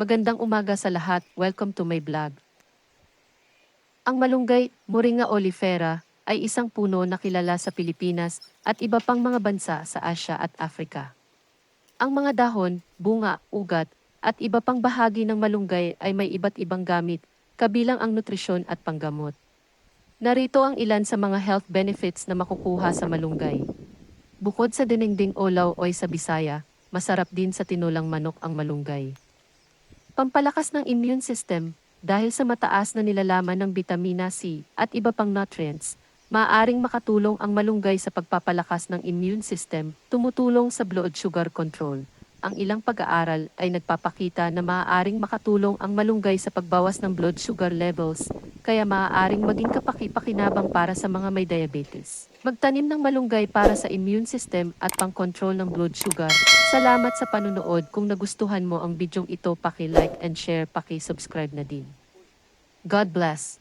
Magandang umaga sa lahat. Welcome to my vlog. Ang malunggay, Moringa oleifera, ay isang puno na kilala sa Pilipinas at iba pang mga bansa sa Asya at Afrika. Ang mga dahon, bunga, ugat, at iba pang bahagi ng malunggay ay may iba't ibang gamit, kabilang ang nutrisyon at panggamot. Narito ang ilan sa mga health benefits na makukuha sa malunggay. Bukod sa dinengding olaw oy sa Bisaya, masarap din sa tinulang manok ang malunggay. Pampalakas ng immune system, dahil sa mataas na nilalaman ng vitamina C at iba pang nutrients, maaaring makatulong ang malunggay sa pagpapalakas ng immune system, tumutulong sa blood sugar control. Ang ilang pag-aaral ay nagpapakita na maaaring makatulong ang malunggay sa pagbawas ng blood sugar levels, kaya maaaring maging kapaki-pakinabang para sa mga may diabetes. Magtanim ng malunggay para sa immune system at pang-control ng blood sugar. Salamat sa panunood. Kung nagustuhan mo ang bidyong ito, paki-like and share, paki-subscribe na din. God bless.